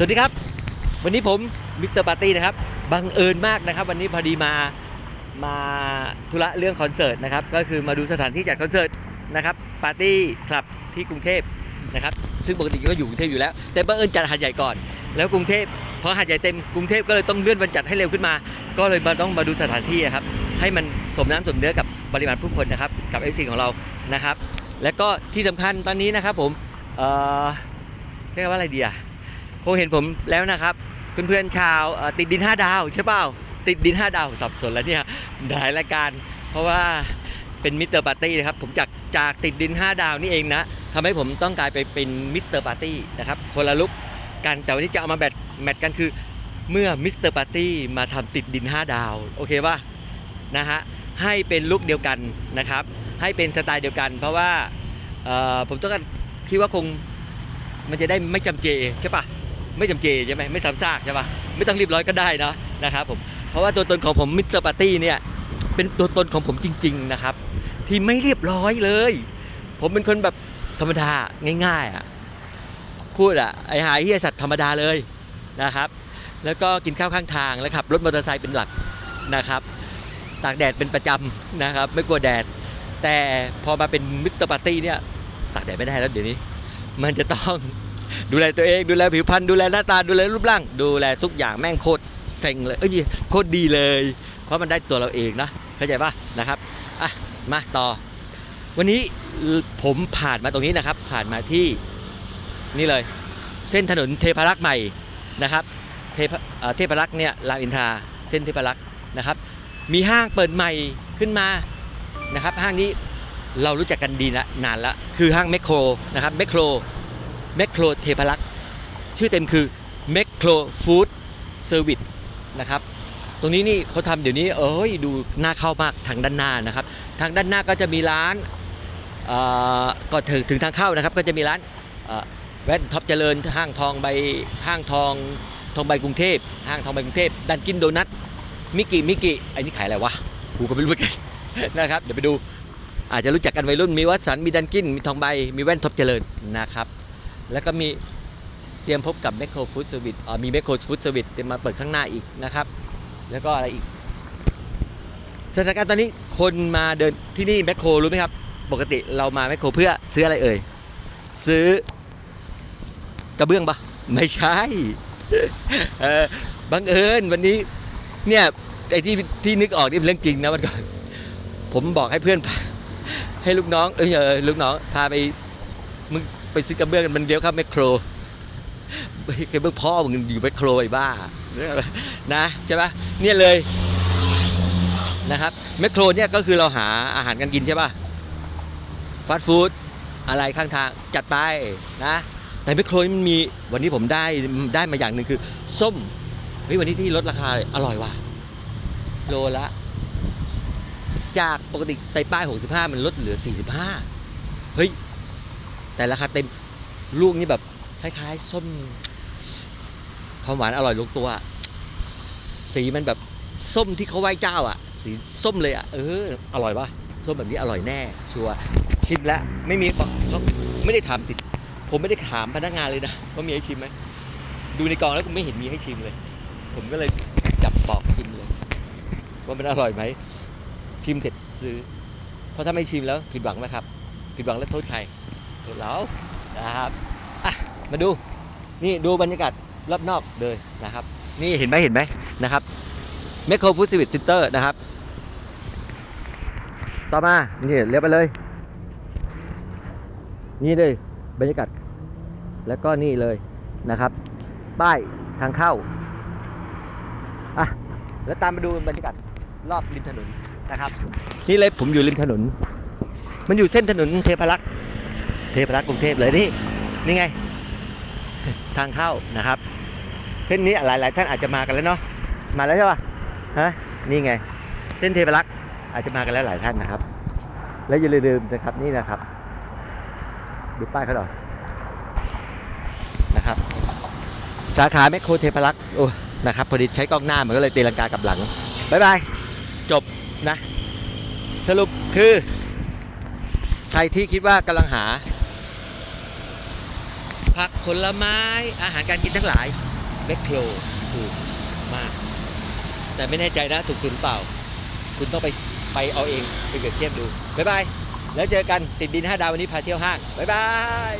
สวัสดีครับ วันนี้ผมมิสเตอร์ปาร์ตี้นะครับบังเอิญมากนะครับ วันนี้พอดีมามาธุระเรื่องคอนเสิร์ตนะครับ ก็คือมาดูสถานที่จัดคอนเสิร์ตนะครับปาร์ตี้คลับที่กรุงเทพนะครับ ซึ่งปกติก็อยู่กรุงเทพอยู่แล้ว แต่บังเอิญจัดหาดใหญ่ก่อน แล้วกรุงเทพพอหาดใหญ่เต็มกรุงเทพก็เลยต้องเลื่อนวันจัดให้เร็วขึ้นมา ก็เลยมาต้องมาดูสถานที่นะครับ ให้มันสมน้ำสมเนื้อกับปริมาณผู้คนนะครับกับเอซีของเรานะครับ และก็ที่สำคัญตอนนี้นะครับผมเอ่อใช้คำว่าอะไรดีอะ คงเห็นผมแล้วนะครับ เพื่อนๆชาวติดดิน 5 ดาวใช่เปล่าติดดิน 5 ดาวสับสนแล้วเนี่ยหลายรายการ เพราะว่าเป็นมิสเตอร์ปาร์ตี้นะครับผมจากจากติดดิน 5 ดาวนี่เองนะทำให้ผมต้องกลายไปเป็นมิสเตอร์ปาร์ตี้นะครับคนละลุกกันแต่วันนี้จะเอามาแบทแมทกันคือเมื่อมิสเตอร์ปาร์ตี้มาทำติดดิน 5 ดาว โอเคป่ะนะฮะให้เป็นลุกเดียวกันนะครับ ให้เป็นสไตล์เดียวกัน เพราะว่าผมต้องการคิดว่าคงมันจะได้ไม่จำเจใช่ปะ ไม่จำเจใช่ไหมไม่ซ้ำซากใช่ปะไม่ต้องรีบร้อยก็ได้นะนะครับผมเพราะว่าตัวตนของผมมิสเตอร์ปาร์ตี้เนี่ยเป็นตัวตนของผมจริง ๆนะครับ ที่ไม่เรียบร้อยเลย ผมเป็นคนแบบธรรมดาง่ายๆอะพูดอะไอหายเฮียสัตว์ธรรมดาเลยนะครับ แล้วก็กินข้าวข้างทางแล้วขับรถมอเตอร์ไซค์เป็นหลักนะครับตากแดดเป็นประจำนะครับ ไม่กลัวแดด แต่พอมาเป็นมิสเตอร์ปาร์ตี้เนี่ยตากแดดไม่ได้แล้วเดี๋ยวนี้ มันจะต้อง ดูแลตัวเองดูแลผิวพรรณดูแลหน้าตาดูแลรูปร่าง ดูแลทุกอย่างแม่งโคตรเซ็งเลยเอ้ยโคตรดีเลย เพราะมันได้ตัวเราเองนะเข้าใจป่ะนะครับอะมาต่อ วันนี้ผมผ่านมาตรงนี้นะครับ ผ่านมาที่นี่เลย เส้นถนนเทพรักษ์ใหม่นะครับ เทพเทพรักษ์เนี่ยรามอินทราเส้นเทพรักษ์นะครับ มีห้างเปิดใหม่ขึ้นมานะครับ ห้างนี้เรารู้จักกันดีนะนานล้วคือห้างแมคโครนะครับแมคโคร แมคโครเทพารักษ์ชื่อเต็มคือแมคโครฟู้ดเซอร์วิสนะครับตรงนี้นี่เขาทำเดี๋ยวนี้เอ้ยดูน่าเข้ามากทางด้านหน้านะครับ ทางด้านหน้าก็จะมีร้านก่อนถึงถึงทางเข้านะครับ ก็จะมีร้านแว่นท็อปเจริญห้างทองใบห้างทองทองใบกรุงเทพห้างทองใบกรุงเทพดันกินโดนัทมิกิมิกิไอ้นี่ขายอะไรวะกูก็ไม่รู้เหมือนกันนะครับเดี๋ยวไปดูอาจจะรู้จักกันวัยรุ่นมีวัดสันมีดันกินมีทองใบมีแว่นท็อปเจริญนะครับ แล้วก็มีเตรียมพบกับแมคโครฟู้ดเซอร์วิสมีแมคโครฟู้ดเซอร์วิสเตรียมมาเปิดข้างหน้าอีกนะครับ แล้วก็อะไรอีกสถานการณ์ตอนนี้คนมาเดินที่นี่แมคโครรู้ไหมครับ ปกติเรามาแมคโครเพื่อซื้ออะไรเอ่ย ซื้อกระเบื้องปะไม่ใช่บังเอิญวันนี้เนี่ยไอ้ที่ที่นึกออกนี่เป็นเรื่องจริงนะวันก่อนผมบอกให้เพื่อนพาให้ลูกน้องเอยเออลูกน้องพาไปมึง ไปซื้อกระเบื้องกันมันเดียวครับแมคโครกระเบื้องพ่อมึงอยู่แมคโครไอ้บ้านะใช่ปะเนี่ยเลยนะครับแมคโครเนี่ยก็คือเราหาอาหารกันกินใช่ปะฟาสต์ฟู้ดอะไรข้างทางจัดไปนะแต่แมคโครมันมีวันนี้ผมได้ได้มาอย่างหนึ่งคือ ส้มเฮ้ยวันนี้ที่ลดราคาอร่อยว่ะโลละ จากปกติไต่ป้าย 65 มันลดเหลือ 45 เฮ้ย แต่ราคาเต็มลูกนี่แบบคล้ายๆส้มความหวานอร่อยลงตัว สีมันแบบส้มที่เขาไหว้เจ้าอะ สีส้มเลยอะ เออ อร่อยปะส้มแบบนี้อร่อยแน่ ชัวร์ชิมแล้วไม่มีเขาไม่ได้ถามสิ ผมไม่ได้ถามพนักงานเลยนะว่ามีให้ชิมไหมดูในกล่องแล้วก็ไม่เห็นมีให้ชิมเลย ผมก็เลยจับปอกชิมเลย ว่ามันอร่อยไหมชิมเสร็จซื้อ เพราะถ้าไม่ชิมแล้วผิดหวังไหมครับ ผิดหวังแล้วโทษใคร โทษเรานะครับอะมาดูนี่ดูบรรยากาศรอบนอกเลยนะครับ นี่เห็นไหมเห็นไหมนะครับเมคโครฟูดซิวิตซิสเตอร์นะครับ ต่อมา นี่เลี้ยวไปเลย นี่เลยบรรยากาศ แล้วก็นี่เลยนะครับ ป้ายทางเข้าอะแล้วตามมาดูบรรยากาศรอบริมถนนนะครับ นี่เลยผมอยู่ริมถนน มันอยู่เส้นถนนเทพรักษ์ เทพารักษ์กรุงเทพเลยนี่นี่ไง ทางเข้านะครับ เส้นนี้หลายๆ ท่านอาจจะมากันแล้วเนาะมาแล้วใช่ป่ะฮะนี่ไง เส้นเทพารักษ์อาจจะมากันแล้วหลายท่านนะครับ แล้วอย่าลืมนะครับนี่นะครับ ดูป้ายเขาหน่อยนะครับ สาขาแมคโครเทพารักษ์โอ้นะครับพอดีใช้กล้องหน้ามันก็เลยตีลังกากับหลังบายบายจบนะ สรุปคือ ใครที่คิดว่ากำลังหา ผักผลไม้อาหารการกินทั้งหลายเบคโคลถูกมาก แต่ไม่แน่ใจนะถูกหรือเปล่า คุณต้องไปไปเอาเองไปเปรียบเทียบดู บ๊ายบาย แล้วเจอกันติดดิน 5 ดาววันนี้พาเที่ยวห้าง บ๊ายบาย